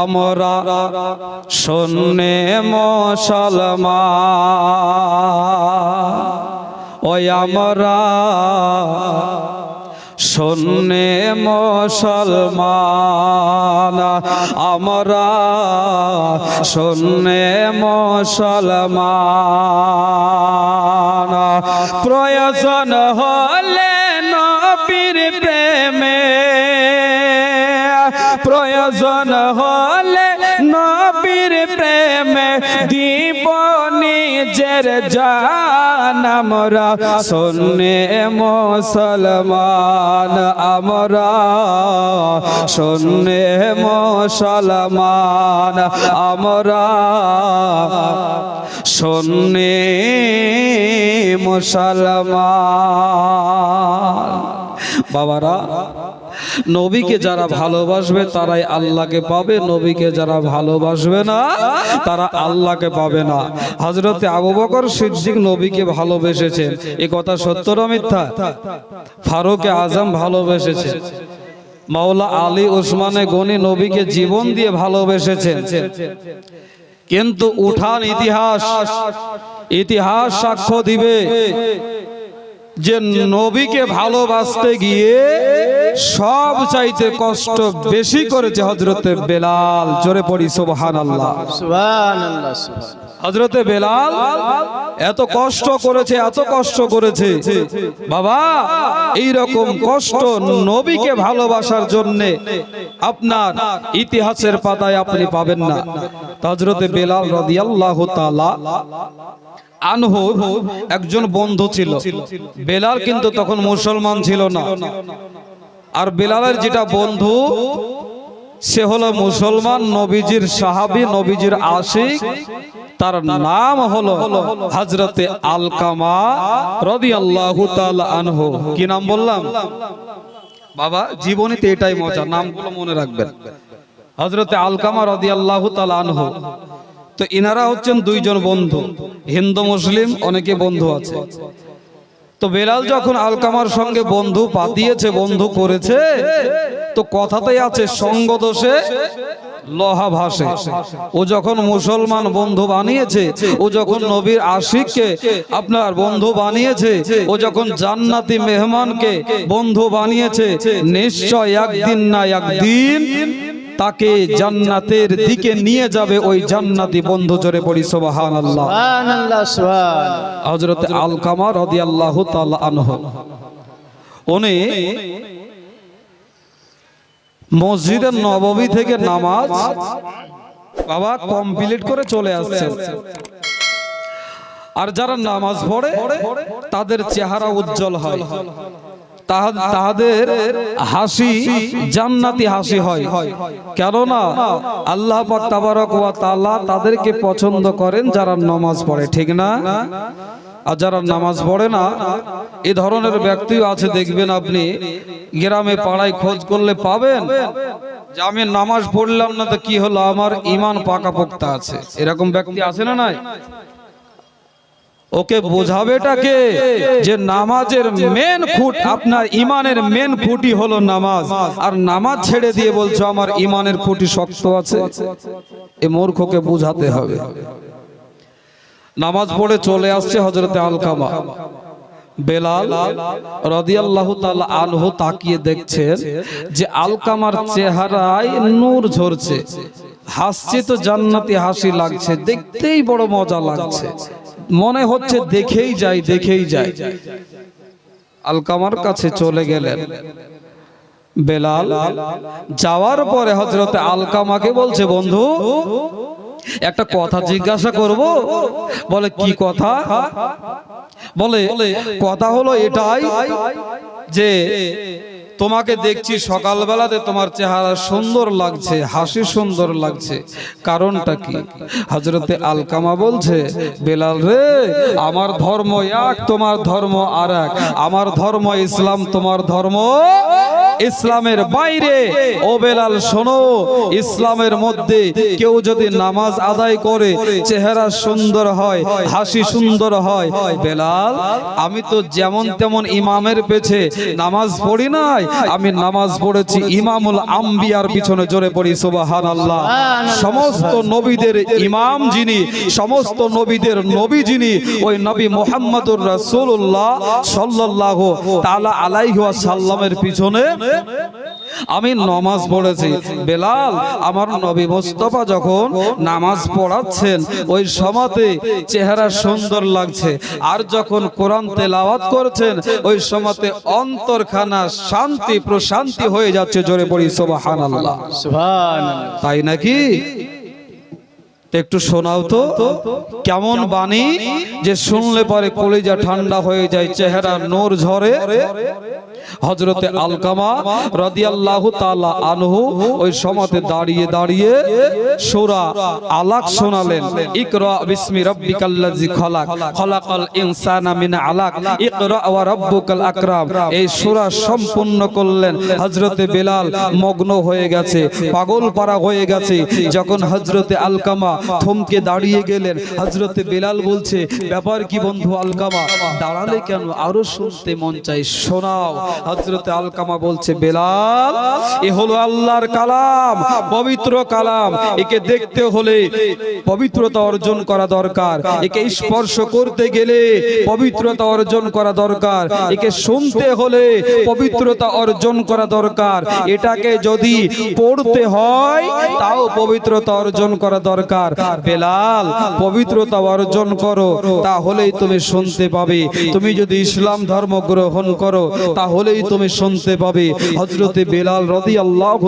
আমরা শূন্যে মুসলমান। ওই আমরা শূন্যে মুসলমান। আমরা শূন্যে মুসলমান। প্রয়োজন হলে নবীর প্রেমে। প্রয়োজন হলে দিব নিজের জান আমরা শূন্যে মুসলমান আমরা। শূন্যে মুসলমান আমরা। শূন্যে মুসলমান। বাবারা নবীকে যারা ভালোবাসবে তারাই আল্লাহকে পাবে। নবীকে যারা ভালোবাসবে না তারা আল্লাহকে পাবে না। হজরতে আবু বকর সিদ্দিক নবীকে ভালোবেসেছেন। এ কথা সত্য না মিথ্যা? ফারুকে আজম ভালোবেসেছেন। মাওলা আলী ওসমানে গনি নবীকে জীবন দিয়ে ভালোবেসেছেন। কিন্তু উঠান ইতিহাস। ইতিহাস সাক্ষ্য দিবে। যে নবীকে ভালোবাসতে গিয়ে সব চাইতে কষ্ট বেশি করেছে হজরতে বেলাল। জোরে পড়ি সোবহান আল্লাহ হজরতে বেলাল এত কষ্ট করেছে, এত কষ্ট করেছে। বাবা এই রকম কষ্ট নবীকে ভালোবাসার জন্য আপনার ইতিহাসের পাতায় আপনি পাবেন না। হজরতে বেলাল রাদিয়াল্লাহু তাআলা আনহু একজন বন্ধু ছিল। বেলাল কিন্তু তখন মুসলমান ছিল না। আর বেলালের যেটা বন্ধু সে হলো মুসলমান নবীজির সাহাবী, নবীজির আশিক। তার নাম হলো হজরতে আলকামা রাদিয়াল্লাহু তাআলা আনহু। কি নাম বললাম? বাবা, জীবনীতে এটাই মজা নামগুলো মনে রাখবেন। হজরতে আলকামা রাদিয়াল্লাহু তাআলা আনহু। তো ইনারা হচ্ছেন দুইজন বন্ধু, হিন্দু, মুসলিম, অনেকে বন্ধু আছে। তো বেলাল যখন আলকামার সঙ্গে বন্ধু পাতিয়েছে, বন্ধু করেছে তো কথাতেই আছে সঙ্গ দোষে লোহা ভাসে। ও যখন মুসলমান বন্ধু বানিয়েছে ও যখন নবীর আশিককে আপনার বন্ধু বানিয়েছে ও যখন জান্নাতি মেহমানকে বন্ধু বানিয়েছে নিশ্চয় একদিন না একদিন তাকে জান্নাতের দিকে নিয়ে যাবে ওই জান্নাতি বন্ধু জোরে পড়ি সোবাহান আল্লাহ সুবহানাল্লাহ। সুবহান হজরত আলকামা রাদিয়াল্লাহু তাআলা আনহু। উনি মসজিদের নববী থেকে নামাজ বাবা কমপ্লিট করে চলে আসছে আর যারা নামাজ পড়ে তাদের চেহারা উজ্জ্বল হয়। তাহা- তাহাদের হাসি জান্নাতি হাসি হয়। কেননা আল্লাহ তাবারক ওয়া তাআলা তাদেরকে পছন্দ করেন যারা নামাজ পড়ে ঠিক না? আর যারা নামাজ পড়ে না, এ ধরনের ব্যক্তিও আছে, দেখবেন আপনি, গ্রামে পাড়ায় খোঁজ করলে পাবেন। যে আমি নামাজ পড়লাম না, তো কি হলো? আমার ইমান পাকাপোক্তা আছে। এরকম ব্যক্তি আছে না নাই? ওকে বোঝাবেটাকে যে নামাজের মেন খুঁট, আপনার ইমানের মেন খুঁটি হলো নামাজ। আর নামাজ ছেড়ে দিয়ে বলছো, আমার ইমানের খুঁটি শক্ত আছে? এ মূর্খকে বোঝাতে হবে। নামাজ পড়ে চলে আসছে হজরতে আলকামা। বেলাল রাদিয়াল্লাহু তাআলা আনহু তাকিয়ে দেখছেন যে আলকামার চেহারায় নূর ঝরছে। হাসছে তো জান্নাতি হাসি লাগছে। দেখতেই বড় মজা লাগছে। মনে হচ্ছে দেখেই যাই দেখেই যাই আলকামার কাছে চলে গেলেন। বেলাল যাওয়ার পরে হজরতে আলকামাকে বলছে বন্ধু একটা কথা জিজ্ঞাসা করব? বলে কি কথা? বলে কথা হলো এটাই যে তোমাকে দেখছি সকালবেলাতে তোমার চেহারা সুন্দর লাগছে হাসি সুন্দর লাগছে। কারণটা কি? হজরতে আলকামা বলছে বেলাল রে আমার ধর্ম এক তোমার ধর্ম আর এক আমার ধর্ম ইসলাম তোমার ধর্ম ইসলামের বাইরে। ও বেলাল শোনো ইসলামের মধ্যে কেউ যদি নামাজ আদায় করে চেহারা সুন্দর হয় হাসি সুন্দর হয় বেলাল আমি তো যেমন তেমন ইমামের পেছে নামাজ পড়ি নাই আমি নামাজ পড়েছি ইমামুল আম্বিয়ার পিছনে জোরে পড়ি সুবাহান আল্লাহ সমস্ত নবীদের ইমাম যিনি সমস্ত নবীদের নবী যিনি ওই নবী মোহাম্মদুর রাসূলুল্লাহ সাল্লাল্লাহু তাআলা আলাইহি ওয়াসাল্লামের পিছনে আমি নামাজ পড়েছি। বেলাল আমার নবী মোস্তফা যখন নামাজ পড়াচ্ছেন ওই সময়তে চেহারা সুন্দর লাগছে। আর যখন কোরআন তেলাওয়াত করছেন ওই সময়তে অন্তরখানা শান্তি প্রশান্তি হয়ে যাচ্ছে জোরে পড়ি সুবহানাল্লাহ। সুবহানাল্লাহ। তাই নাকি? একটু শোনাও তো। কেমন বাণী যে শুনলে পরে কলিজা ঠান্ডা হয়ে যায় চেহারা নোর ঝরে। হজরতে আলকামা রাদিয়াল্লাহু তাআলা আনহু ওই সমাতে দাঁড়িয়ে দাঁড়িয়ে সূরা আলাক শোনালেন, ইকরা বিসমি রাব্বিকাল্লাযী খালাক, খালাকাল ইনসানা মিন আলাক, ইকরা ওয়া রাব্বুকাল আকরাম। এই সূরা সম্পূর্ণ করলেন হযরতে বেলাল, মগ্ন হয়ে গেছে পাগল পারা হয়ে গেছে। যখন হজরতে আলকামা থমকে দাঁড়িয়ে গেলেন। হযরতে বেলাল বলছে, ব্যাপার কি বন্ধু আলকামা দাঁড়ালে কেন? আরও শুনতে মন চাই শোনাও। হযরতে আলকামা বলছে, বেলাল, এ হলো আল্লাহর কালাম, পবিত্র কালাম। একে দেখতে হলে পবিত্রতা অর্জন করা দরকার। একে স্পর্শ করতে গেলে পবিত্রতা অর্জন করা দরকার। একে শুনতে হলে পবিত্রতা অর্জন করা দরকার। এটাকে যদি পড়তে হয়, তাও পবিত্রতা অর্জন করা দরকার। বেলাল, পবিত্রতা অর্জন করো, তাহলেই তুমি শুনতে পাবে। তুমি যদি ইসলাম ধর্ম গ্রহণ করো, তাহলেই তুমি শুনতে পাবে। হজরতে বেলাল রদি আল্লাহ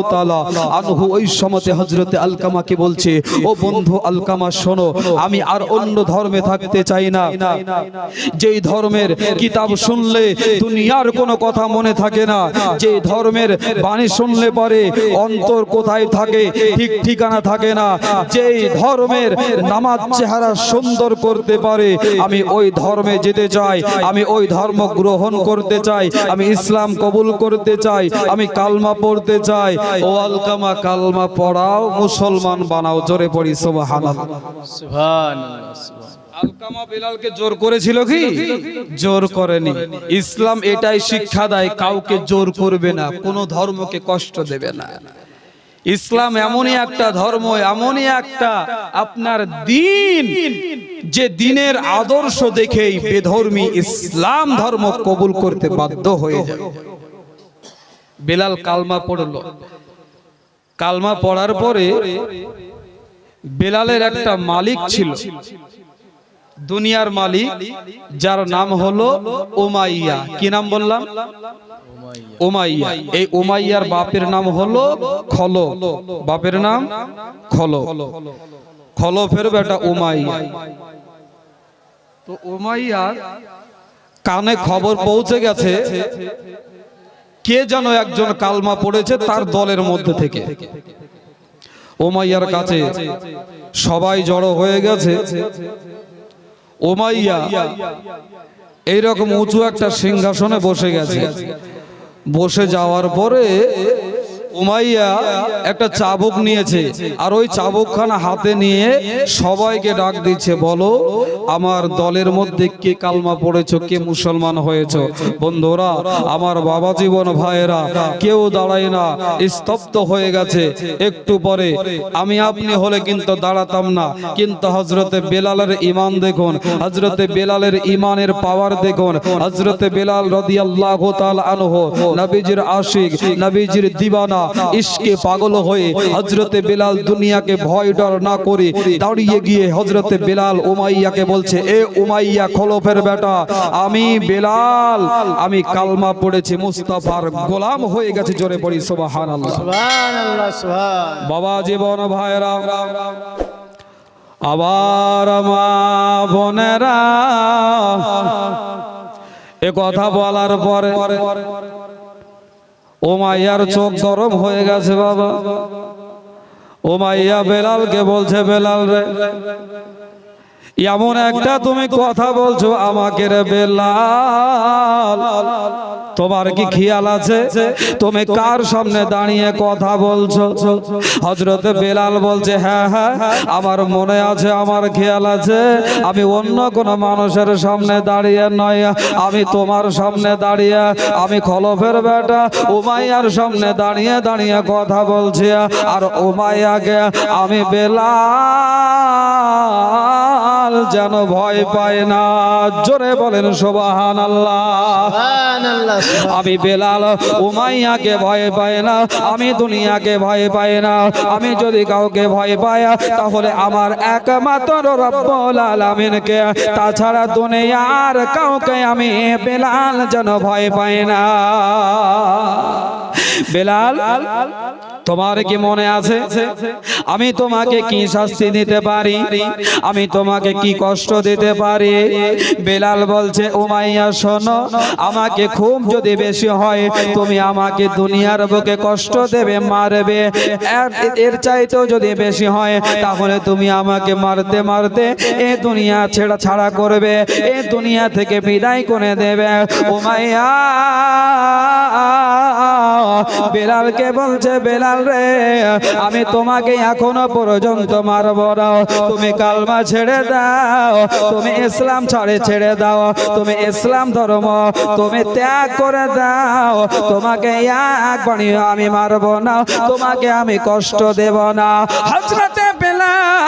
আনহু ওই সমতে হজরতে আলকামাকে বলছে, ও বন্ধু আলকামা, শোনো, আমি আর অন্য ধর্মে থাকতে চাই না। যেই ধর্মের কিতাব শুনলে দুনিয়ার কোনো কথা মনে থাকে না, যে ধর্মের বাণী শুনলে পরে অন্তর কোথায় থাকে, ঠিক ঠিকানা থাকে না, যেই ধর্মের নামাজ চেহারা সুন্দর করতে পারে। আমি ওই ধর্মে যেতে চাই। আমি ওই ধর্ম গ্রহণ করতে চাই। আমি ইসলাম কবুল করতে চাই। আমি কালমা পড়তে চাই। ও আলকামা কালমা পড়াও মুসলমান বানাও। জোরে পড়ি সুবহানাল্লাহ সুবহানাল্লাহ। সুবহানাল্লাহ। আলকামা বেলালকে জোর করেছিল কি? জোর করেনি। ইসলাম এটাই শিক্ষা দেয় কাউকে জোর করবে না কোনো ধর্মকে কষ্ট দেবে না। ইসলাম এমনই একটা ধর্ম, এমনই একটা আপনার দিন যে দিনের আদর্শ দেখেই বেধর্মী ইসলাম ধর্ম কবুল করতে বাধ্য হয়ে যায়। বেলাল কালমা পড়ল। কালমা পড়ার পরে বেলালের একটা মালিক ছিল। দুনিয়ার মালিক যার নাম হলো ওমাইয়া কি নাম বললাম? ওমাইয়া এই ওমাইয়ার বাপের নাম হলো খলো। বাপের নাম খলো। খলফের বেটা ওমাইয়া তো ওমাইয়ার কানে খবর পৌঁছে গেছে কে যেন একজন কালমা পড়েছে তার দলের মধ্যে থেকে। ওমাইয়ার কাছে সবাই জড়ো হয়ে গেছে। ওমাইয়া এইরকম উঁচু একটা সিংহাসনে বসে গেছে। বসে যাওয়ার পরে উমাইয়া একটা চাবুক নিয়েছে। আর ওই চাবুকখানা হাতে নিয়ে সবাইকে ডাক দিচ্ছে, বলো, আমার দলের মধ্যে কে কালমা পড়েছো, কে মুসলমান হয়েছো? বন্ধুরা, আমার বাবা জীবন ভাইয়েরা, কেউ দাঁড়ায় না, স্তব্ধ হয়ে গেছে। একটু পরে আমি আপনি হলে কিন্তু দাঁড়াতাম না। কিন্তু হজরতে বেলালের ইমান দেখুন হজরতে বেলালের ইমানের পাওয়ার দেখুন হজরতে বেলাল রাদিয়াল্লাহু তাআলা আনহু, নবীজির আশিক, নবীজির দিওয়ানা ইশকে পাগল হয়ে হজরতে বেলাল দুনিয়াকে ভয় ডর না করে দাঁড়িয়ে গিয়ে হজরতে বেলাল উমাইয়াকে বলছে এ উমাইয়া খলফের বেটা আমি বেলাল আমি কালমা পড়েছি মুস্তাফার গোলাম হয়ে গেছে জোরে পড়ি সুবহান। বাবা জীবন ভাইরা আবার মা বোনেরা এ কথা বলার পরে ও মাইয়ার চোখ গরম হয়ে গেছে বাবা। ও মাইয়া বেলালকে বলছে বেলাল রে এমন একটা তুমি কথা বলছো আমাকে রে বেলাল। তোমার কি খেয়াল আছে? তুমি কার সামনে দাঁড়িয়ে কথা বলছো? হজরতে বেলাল বলছে হ্যাঁ হ্যাঁ আমার মনে আছে, আমার খেয়াল আছে। আমি অন্য কোন মানুষের সামনে দাঁড়িয়ে নয়। আমি তোমার সামনে দাঁড়িয়ে, আমি খলফের বেটা উমাইয়ার সামনে দাঁড়িয়ে দাঁড়িয়ে কথা বলছি। আর উমাইয়াকে আমি বেলাল যেন ভয় পায় না। জোরে বলেন সোবাহান আল্লাহ আমি বেলাল উমাইয়াকে ভয় পাই না আমি দুনিয়াকে ভয় পাই না। আমি যদি কাউকে ভয় পাই তাহলে আমার একমাত্র রব্বুল আলামিনকে। তাছাড়া দুনিয়ার কাউকে আমি বেলাল যেন ভয় পাই না। বেলাল তোমার কি মনে আছে? আমি তোমাকে কি শাস্তি দিতে পারি? আমি তোমাকে কি কষ্ট দিতে পারি? বেলাল বলছে, উমাইয়া, শোনো, আমাকে খুব যদি বেশি হয়, তুমি আমাকে দুনিয়ার বুকে কষ্ট দেবে, মারবে। এর- চাইতেও যদি বেশি হয়, তাহলে তুমি আমাকে মারতে মারতে এ দুনিয়া ছেড়া ছাড়া করবে, এ দুনিয়া থেকে বিদায় করে দেবে। উমাইয়া বেলালকে বলছে, বেলাল রে, আমি তোমাকে এখনও পর্যন্ত মারব না। তুমি কালমা ছেড়ে দাও, তুমি ইসলাম ছাড়ে ছেড়ে দাও, তুমি ইসলাম ধর্ম তুমি ত্যাগ করে দাও। তোমাকে এক বাণী আমি মারব না, তোমাকে আমি কষ্ট দেব না। হজরতে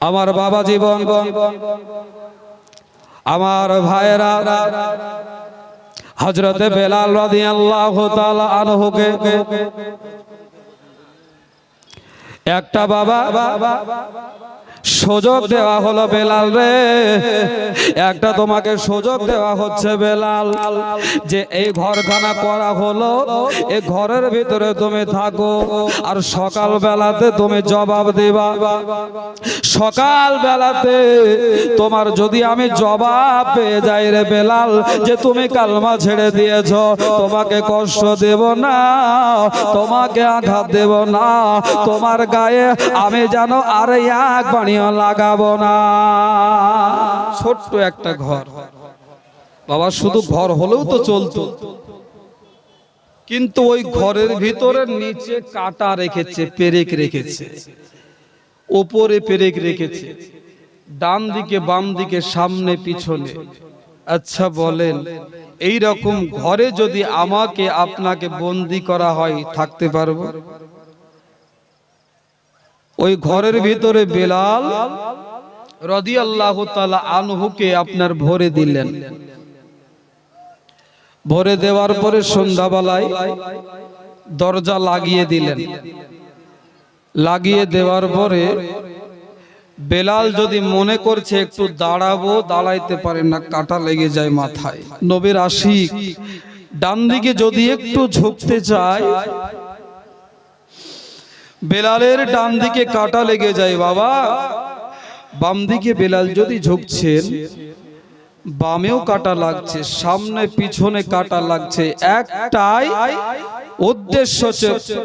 আমার বাবা জীবন আমার ভাইরা হজরতে বেলাল রাদিয়াল্লাহু আল্লাহ আনহুকে একটা বাবা বাবা সুযোগ দেওয়া হলো বেলাল রে। একটা তোমাকে সুযোগ দেওয়া হচ্ছে বেলাল। যে এই ঘরখানা করা হলো এই ঘরের ভিতরে তুমি থাকো আর সকাল বেলাতে তুমি জবাব দিবা। সকাল বেলাতে তোমার যদি আমি জবাব পেয়ে যাই রে বেলাল যে তুমি কালমা ছেড়ে দিয়েছ তোমাকে কষ্ট দেব না তোমাকে আঘাত দেব না তোমার গায়ে আমি যেন আর এক বাণীও লাগাবো না। ছোট্ট একটা ঘর। বাবা, শুধু ঘর হলেও তো চলতো। কিন্তু ওই ঘরের ভিতরে নিচে কাটা রেখেছে, পেরেক রেখেছে। ওপরে পেরেক রেখেছে। ডান দিকে বাম দিকে সামনে, পিছনে। আচ্ছা বলেন এই রকম ঘরে যদি আমাকে, আপনাকে বন্দি করা হয়, থাকতে পারব? ওই ঘরের ভিতরে বেলাল রদি আল্লাহ আনহুকে আপনার ভরে দিলেন। ভরে দেওয়ার পরে সন্ধ্যাবেলায় দরজা লাগিয়ে দিলেন। লাগিয়ে দেওয়ার পরে বেলাল যদি মনে করছে একটু দাঁড়াবো, দাঁড়াইতে পারে না, কাটা লেগে যায় মাথায়। নবীর আশিক ডান দিকে যদি একটু ঝুঁকতে চায় বেলালের ডান দিকে কাটা লেগে যায় বাবা। বাম দিকে বেলাল যদি ঝুঁকছেন, বামেও কাটা লাগছে, সামনে পিছনে কাটা লাগছে। একটাই উদ্দেশ্য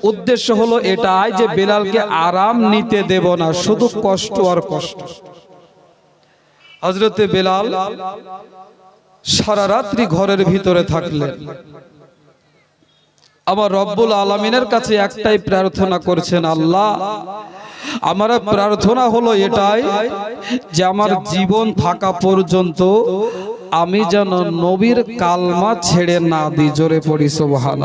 উদ্দেশ্য হলো এটাই যে বেলালকে আরাম নিতে দেব না, শুধু কষ্ট আর কষ্ট। হজরতে বেলাল সারা রাত্রি ঘরের ভিতরে থাকলেন। আমার রব্বুল আলমিনের কাছে একটাই প্রার্থনা করছেন, আল্লাহ আমার প্রার্থনা হলো এটাই যে আমার জীবন থাকা পর্যন্ত আমি যেন নবীর কালমা ছেড়ে না দিই, জোরে পড়ি সোহান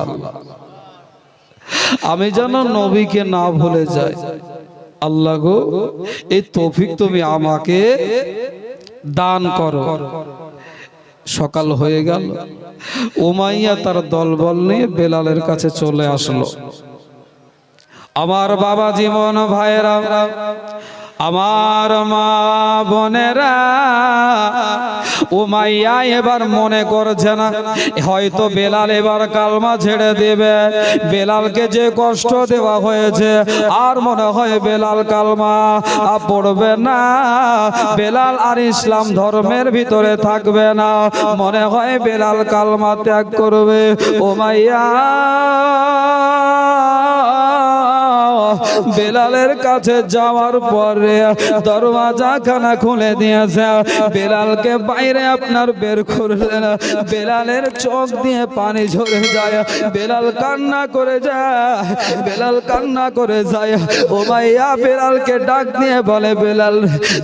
আমি যেন নবীকে না ভুলে যাই। আল্লাহ গো, এই তৌফিক তুমি আমাকে দান করো। সকাল হয়ে গেল। উমাইয়া তার দলবল নিয়ে বেলালের কাছে চলে আসলো। আমার বাবা জীবন ভাইয়েরা আমার মা বোনেরা উমাইয়া এবার মনে করছে না, হয়তো বেলাল এবার কালমা ছেড়ে দেবে। বেলালকে যে কষ্ট দেওয়া হয়েছে, আর মনে হয় বেলাল কালমা পড়বে না। বেলাল আর ইসলাম ধর্মের ভিতরে থাকবে না। মনে হয় বেলাল কালমা ত্যাগ করবে। উমাইয়া বেলালের কাছে যাওয়ার পরে দরওয়াজা খানা খুলে দিয়েছে। বেলালকে বাইরে আপনার বের করলেন। বেলালের চোখ দিয়ে পানি ঝরে যায়। বেলাল কান্না করে যায়। বেলাল কান্না করে যায়। ও ভাইয়া বেলালকে ডাক দিয়ে বলে, বেলাল,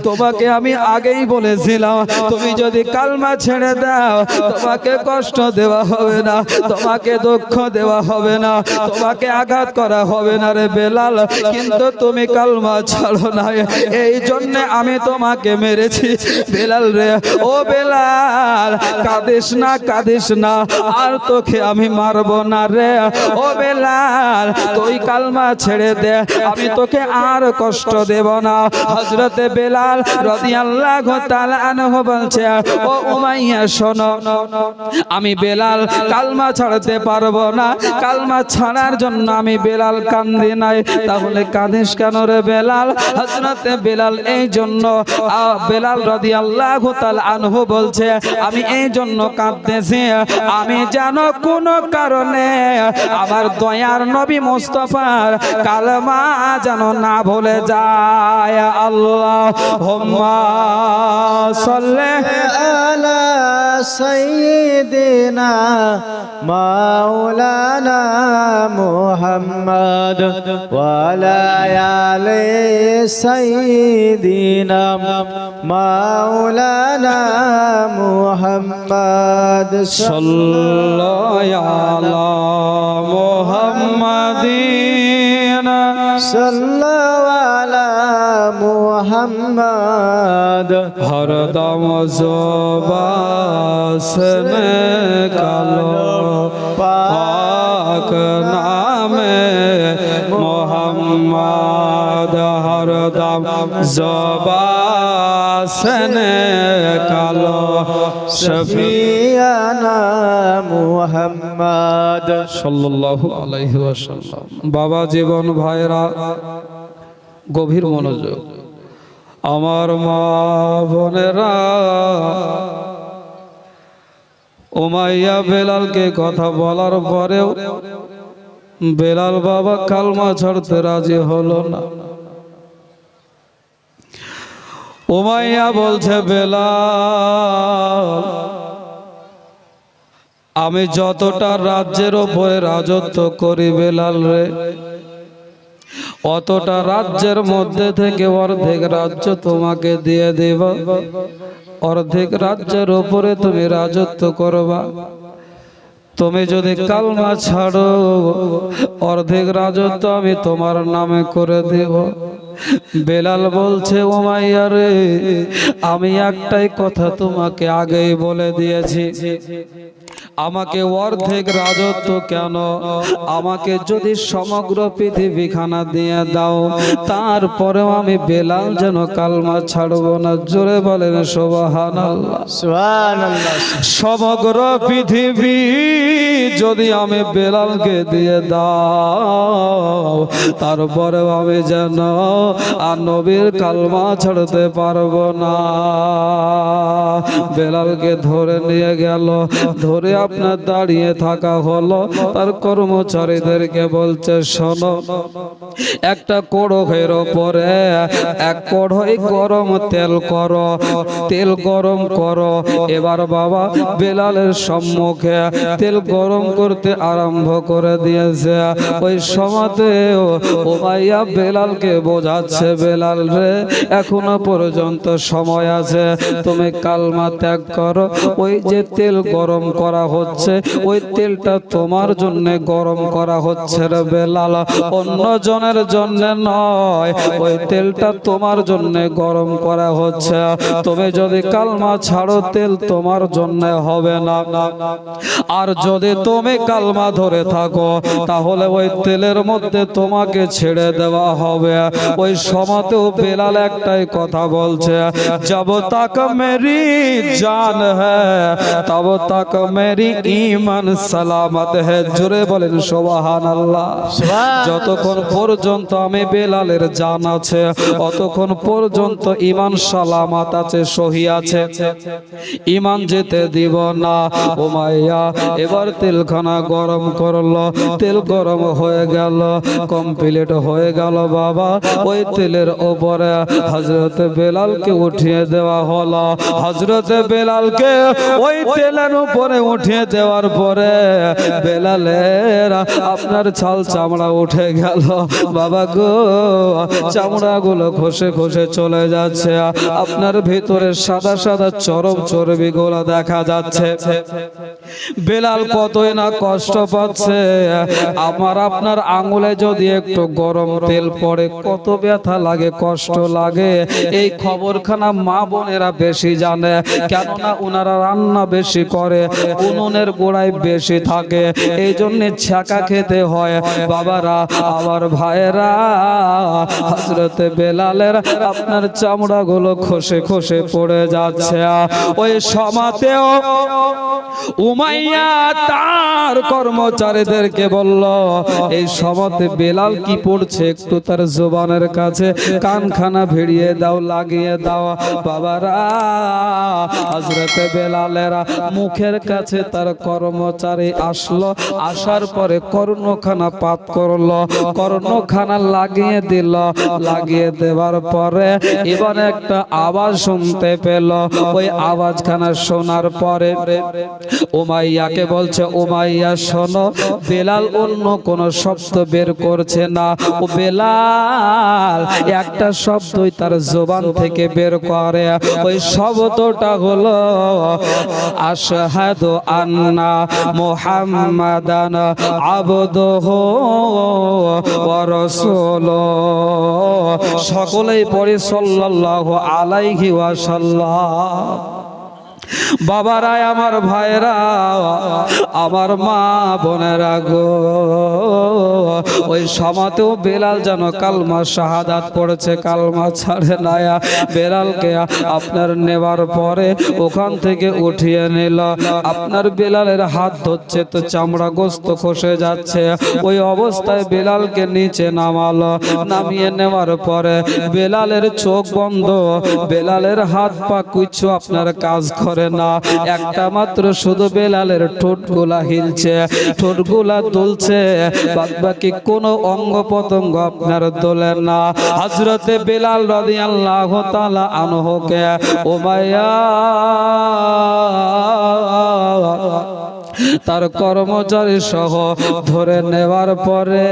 তোমাকে আমি আগেই বলেছিলাম, তুমি যদি কালমা ছেড়ে দাও, তোমাকে কষ্ট দেওয়া হবে না, তোমাকে দুঃখ দেওয়া হবে না, তোমাকে আঘাত করা হবে না রে বেলাল। কিন্তু তুমি কালমা ছাড়ো না। এই জন্য আমি তোমাকে মেরেছি। বেলাল রে, ও বেলাল, কাঁদিস না কাঁদিস না, আর তোকে আমি মারবো না রে। ও বেলাল, তুই কালমা ছেড়ে দে, আমি তোকে আর কষ্ট দেব না। হজরতে বেলাল রাদিয়াল্লাহু তাআলা আনহু বলছে, ও উমাইয়া, শোনো, আমি বেলাল কালমা ছাড়তে পারব না। কালমা ছাড়ার জন্য আমি বেলাল কান্দি নাই। তাহলে কাঁদিস কেন রে বেলাল? হজরতে বেলাল এই জন্য বেলাল রদি আল্লাহ আনহু বলছে, আমি এই জন্য কাঁদতেছি, আমি যেন কোনো কারণে আমার দয়ার নবী মুস্তফার কালমা যেন না ভুলে যায়। আল্লাহ হোম্মা সৈদিনা আলা সাইয়্যিদিনা মাওলানা মুহাম্মদ ওয়া على يا سيدنا مولانا محمد صلى على محمد صلى على محمد هر دم زبا میں کالو پاک نامه মোহাম্মদ হরদম জবাসন কাল। শফিয়ানা মুহাম্মদ। সাল্লাল্লাহু আলাইহি ওয়াসাল্লাম। বাবা জীবন ভাইরা গভীর মনোযোগ। আমার মা বোনেরা উমাইয়া বেলালকে কথা বলার পরেও বেলাল বাবা কালমা ছাড়তে রাজি হলো না। ওমাইয়া বলছে, বেলাল, আমি যতটা রাজ্যের ওপরে রাজত্ব করি বেলাল রে, অতটা রাজ্যের মধ্যে থেকে অর্ধেক রাজ্য তোমাকে দিয়ে দেব। অর্ধেক রাজ্যের ওপরে তুমি রাজত্ব করবা। তুমি যদি কালমা ছাড়ো অর্ধেক রাজত্ব আমি তোমার নামে করে দেব। বেলাল বলছে ওমাইয়া রে আমি একটাই কথা তোমাকে আগেই বলে দিয়েছি। আমাকে অর্ধেক রাজত্ব কেন? আমাকে যদি সমগ্র পৃথিবীখানা দিয়ে দাও তারপরেও আমি বেলাল যেন কালমা ছাড়ব না। জোরে বলেন সোবাহান সমগ্র পৃথিবী যদি আমি বেলালকে দিয়ে দাও তারপরেও আমি যেন আর নবীর কালমা ছাড়তে পারব না। বেলালকে ধরে নিয়ে গেল ধরে আপনার দাঁড়িয়ে থাকা হলো, তার কর্মচারীদেরকে বলছে, শোনো, একটা কড়হের ওপরে এক কড়াই গরম তেল করো, তেল গরম করো। এবার বাবা বেলালের সম্মুখে তেল গরম করতে আরম্ভ করে দিয়েছে। ওই সমাতে ওমাইয়া বেলালকে বোঝাচ্ছে, বেলাল রে, এখনও পর্যন্ত সময় আছে, তুমি কালমা ত্যাগ করো। ওই যে তেল গরম করা হচ্ছে। ওই তেলটা তোমার জন্য গরম করা হচ্ছে রে বেলাল। অন্য জনের জন্য নয়, ওই তেলটা তোমার জন্য গরম করা হচ্ছে। তুমি যদি কালমা ছাড়ো, তেল তোমার জন্য হবে না। আর যদি তুমি কালমা ধরে থাকো, তাহলে ওই তেলের মধ্যে তোমাকে ছেড়ে দেওয়া হবে। ওই সমাতেও বেলাল একটাই কথা বলছে, জব তাক মেরি জান হ্যাঁ তব তাক মেরি ইমান সালামত হ্যাঁ জোরে বলেন সোবাহান আল্লাহ যতক্ষণ পর্যন্ত আমি বেলালের জান আছে অতক্ষণ পর্যন্ত ইমান সালামাত আছে সহি আছে। ইমান যেতে দিব না। ও মাইয়া এবার তেলখানা গরম করল। তেল গরম হয়ে গেল কমপ্লিট হয়ে গেল বাবা। ওই তেলের ওপরে হজরত বেলালকে উঠিয়ে দেওয়া হলো। হজরত বেলালকে ওই তেলের উপরে উঠিয়ে দেওয়ার পরে বেলালের আপনার ছাল চামড়া উঠে গেল। বাবা গো চামড়া গুলো খসে খসে চলে যাচ্ছে। আপনার ভিতরে সাদা সাদা চরম চর্বি গুলো দেখা যাচ্ছে। বেলাল কতই না কষ্ট পাচ্ছে। আমার আপনার আঙুলে যদি একটু গরম তেল পড়ে, কত ব্যথা লাগে, কষ্ট লাগে। এই খবরখানা মা বোনেরা বেশি জানে, কেননা ওনারা রান্না বেশি করে। উনুনের গোড়ায় বেশি থাকে এই জন্য ছাকা খেতে হয়। বাবারা, আমার ভাইয়েরা হজরতে বেলালের আপনার চামড়া গুলো খসে খসে পড়ে যাচ্ছে। ওই সমাতেও উমাইয়া তার কর্মচারীদেরকে বলল, এই সমাতে বেলাল কি পড়ছে একটু তার জোবানের কাছে? কানখানা ভিড়িয়ে দাও, লাগিয়ে দাও। বাবারা হজরতে বেলালেরা মুখের কাছে তার কর্মচারী আসলো, আসার পরে কর্ণখানা পাত করল, কর্ণখানা লাগিয়ে দিল, লাগিয়ে দেওয়ার পরে এবার একটা আওয়াজ শুনতে পেল। ওই আওয়াজখানা শোনার পরে ওমাইয়াকে বলছে ওমাইয়া শোনো, বেলাল অন্য কোন শব্দ বের করছে না। ও বেলাল, একটা শব্দই তার জবান থেকে বের করে। ওই শব্দটা হলো, আশহাদু আন্না মোহাম্মদান আবদহ ওয়া রাসূলুহু। সকলেই পড়ে সাল্লাল্লাহু আলাইহি ওয়াসাল্লাম। বাবারাই আমার ভাইরা আমার মা বোনেরা গো। ওই সমাতেও বেলাল যেন কালমা শাহাদাত পড়েছে, কালমা ছাড়ে নায়া বেলালকে আপনার নেবার পরে ওখান থেকে উঠিয়ে নিল। আপনার বেলালের হাত ধরছে তো চামড়া গোস্ত খসে যাচ্ছে। ওই অবস্থায় বেলালকে নিচে নামালো। নামিয়ে নেওয়ার পরে বেলালের চোখ বন্ধ। বেলালের হাত পা কিছু আপনার কাজ করে না। একটা মাত্র শুধু বেলালের ঠোঁটগুলা হিলছে, ঠোঁটগুলা দুলছে। বাদবাকি কোনো অঙ্গ প্রত্যঙ্গ আপনার দোলে না। হজরতে বেলাল রাদি আল্লাহ তালা আনহকে ওমায়া তার কর্মচারী সহ ধরে নেওয়ার পরে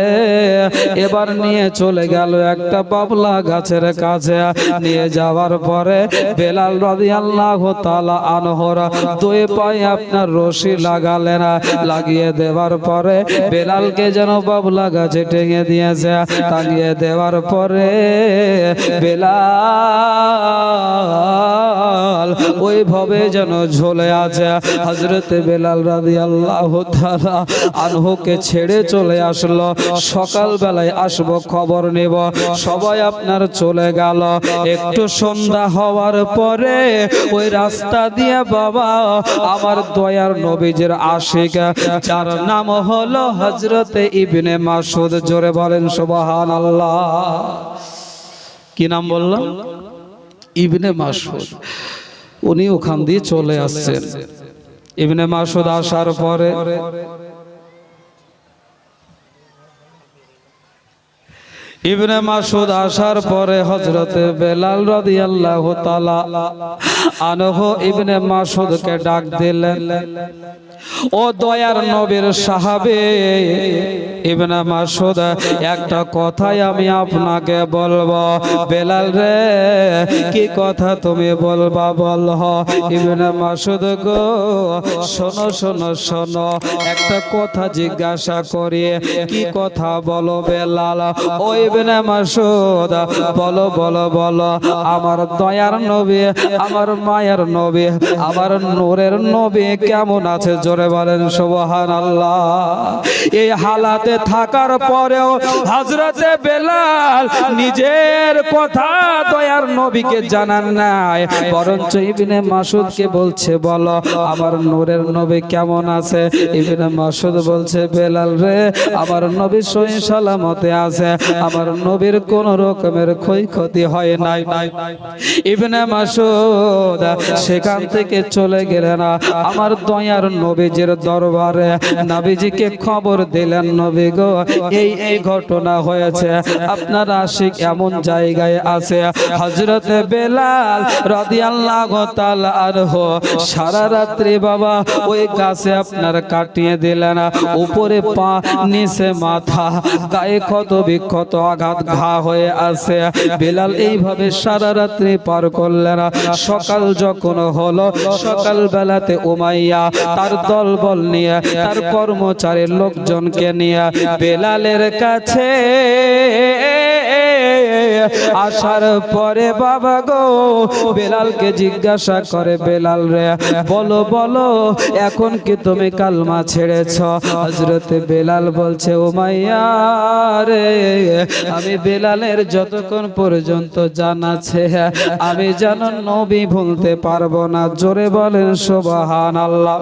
এবার নিয়ে চলে গেল একটা বাবলা গাছের কাছে। নিয়ে যাওয়ার পরে বেলাল রাদি আল্লাহ তালা আনহর দুই পায়ে আপনার রশি লাগালেন। লাগিয়ে দেওয়ার পরে বেলালকে যেন বাবলা গাছে টেঙে দিয়েছে। টাঙিয়ে দেওয়ার পরে বেলাল ওইভাবে যেন ঝোলে আছে। হজরতে বেলাল আনহুকে ছেড়ে চলে আসলো। সকাল বেলায় আসব, খবর নেব। সবাই আপনার চলে গেল। একটু সন্ধ্যা হওয়ার পরে ওই রাস্তা দিয়ে, বাবা, আমার দয়ার নবীজের আশিক, যার নাম হলো হজরতে ইবনে মাসুদ জোরে বলেন সুবহান আল্লাহ কি নাম বললাম? ইবনে মাসুদ উনি ওখান দিয়ে চলে আসছেন। ইবনে মাসুদ আসার পরে ইবনে মাসুদ আসার পরে হজরতে বেলাল রদি আল্লাহ তালা আনহ ইবনে মাসুদকে ডাক দিলেন। ও দয়ার নবীর সাহাবে ইবনে মাসুদ একটা কথাই আমি আপনাকে বলব। বেলাল রে, কি কথা তুমি বলবা বল ইবনে মাসুদ গো, শোনো শোনো শোনো, একটা কথা জিজ্ঞাসা করি। কি কথা বলো বেলাল? ও ইবনে মাসুদ বলো বলো বলো, আমার দয়ার নবী, আমার মায়ের নবী, আমার নূরের নবী কেমন আছে? জোরে বলেন সুবহান আল্লাহ এই হালাতে থাকার পরেও হজরতে বেলাল নিজের কথা দয়ার নবীকে জানান নাই। বরঞ্চ ইবনে মাসুদকে বলছে, বলো, আমার নূরের নবী কেমন আছে? ইবনে মাসুদ বলছে, বেলাল রে, আমার নবী সহি সালামতে আছে। আমার নবীর কোন রকমের ক্ষয়ক্ষতি হয় নাই। ইবনে মাসুদ সেখান থেকে চলে গেলেন। আমার দয়ার নবীজির দরবারে নবীজিকে খবর দিলেন, নবী গো, এই এই ঘটনা হয়েছে। আপনার আশিক এমন জায়গায় আছে। হজরতে বেলাল রাদিয়াল্লাহু তাআলা আনহু সারা রাত্রি বাবা ওই গাছে আপনার কাটিয়ে দিলেন। উপরে পা, নিচে মাথা, গায়ে ক্ষত বিক্ষত আঘাত ঘা হয়ে আছে। বেলাল এইভাবে সারা রাত্রি পার করলেন। সকাল যখন হলো সকাল বেলাতে উমাইয়া তার দলবল নিয়ে তার কর্মচারীর লোকজনকে নিয়ে বেলালের কাছে আসার পরে বাবা গো, বেলালকে জিজ্ঞাসা করে, বেলাল রে, বলো বলো, এখন কি তুমি কালমা ছেড়েছ? হজরতে বেলাল বলছে, ও মাইয়া রে, আমি বেলালের যতক্ষণ পর্যন্ত জানাছে আমি যেন নবী ভুলতে পারব না। জোরে বলেন সোবাহান আল্লাহ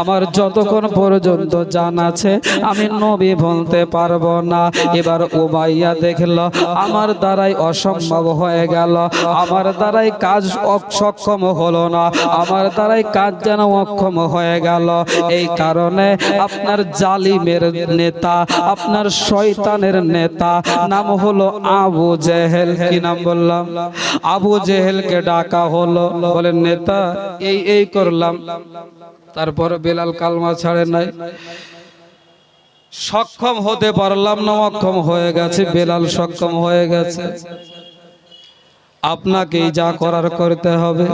আমার যতক্ষণ পর্যন্ত জানাছে আমি নবী ভুলতে পারব না। এবার উমাইয়া দেখল আমার দ্বারাই অসম্ভব হয়ে গেল। আমার দ্বারাই কাজ অসক্ষম হলো না। আমার দ্বারাই কাজ যেন অক্ষম হয়ে গেল। এই কারণে আপনার জালিমের নেতা, আপনার শয়তানের নেতা নাম হলো আবু জেহেল। কি নাম বললাম? আবু জেহেলকে ডাকা হলো। বলেন, নেতা, এই এই করলাম। তারপর বেলাল কালমা ছাড়ে নাই। সক্ষম হতে পারলাম না, অক্ষম হয়ে গেছে, বেলাল সক্ষম হয়ে গেছে। আপনাকেই যা করার করতে হবে।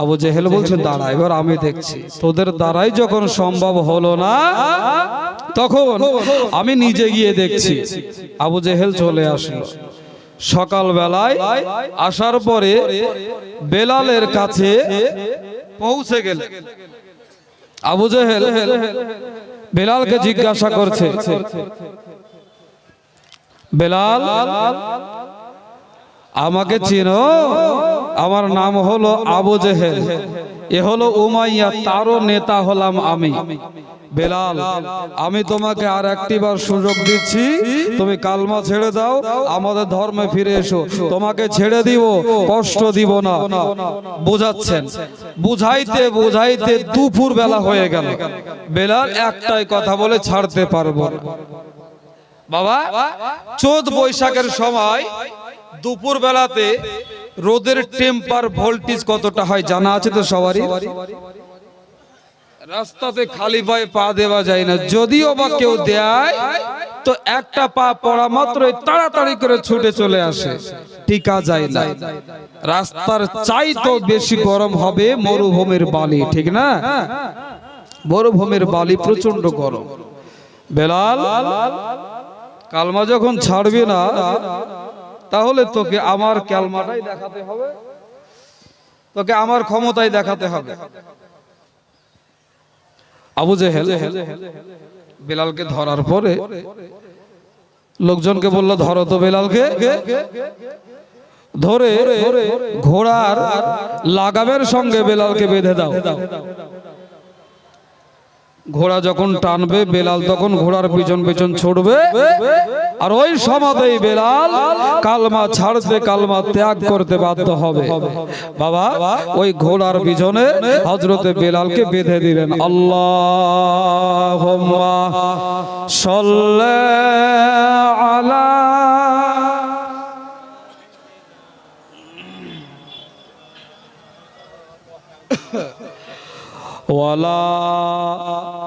আবু জেহেল বলছে দাঁড়া, এবার আমি দেখছি। তোদের দ্বারাই যখন সম্ভব হলো না, তখন আমি নিজে গিয়ে দেখছি। আবু জেহেল চলে আসলো। সকাল বেলায় আসার পরে বেলালের কাছে পৌঁছে গেল আবু জেহেল বেলালকে জিজ্ঞাসা করছে। বেলাল আমাকে চিনো? আমার নাম হলো আবু জেহেল। এ হলো উমাইয়া, তারও নেতা হলাম আমি। বেলাল, আমি তোমাকে আর একটি বার সুযোগ দিচ্ছি। তুমি কালমা ছেড়ে দাও, আমাদের ধর্মে ফিরে এসো। তোমাকে ছেড়ে দিব, কষ্ট দিব না। বোঝাচ্ছেন? বুঝাইতে বুঝাইতে দুপুর বেলা হয়ে গেল। বেলাল একটাই কথা বলে ছাড়তে পারব বাবা, চোদ্দ বৈশাখের সময় দুপুর বেলাতে রোদের টেম্পার ভোল্টেজ কতটা হয় জানা আছে তো সবারই? রাস্তাতে খালি পায়ে পা দেওয়া যায় না। যদিও বা কেউ দেয়, তো একটা পা পড়া মাত্রই তাড়াতাড়ি করে ছুটে চলে আসে। টিকা যায় না। রাস্তার চাই তো বেশি গরম হবে মরুভূমির বালি, ঠিক না? মরুভূমির বালি প্রচণ্ড গরম। বেলাল, কালমা যখন ছাড়বি না তাহলে তোকে আমার ক্যালমাটাই দেখাতে হবে। তোকে আমার ক্ষমতাই দেখাতে হবে। আবু জেহেল বেলালকে ধরার পরে লোকজনকে বলল ধরো তো বেলালকে। ধরে ঘোড়ার লাগামের সঙ্গে বেলালকে বেঁধে দাও। ঘোড়া যখন টানবে বেলাল তখন ঘোড়ার পিছন পিছন ছুটবে। আর ওই সমাতেই বেলাল কালমা ছাড়তে কালমা ত্যাগ করতে বাধ্য হবে। বাবা ওই ঘোড়ার পিছনে হজরতে বেলালকে বেঁধে দিলেন। আল্লাহ আলা 我啦。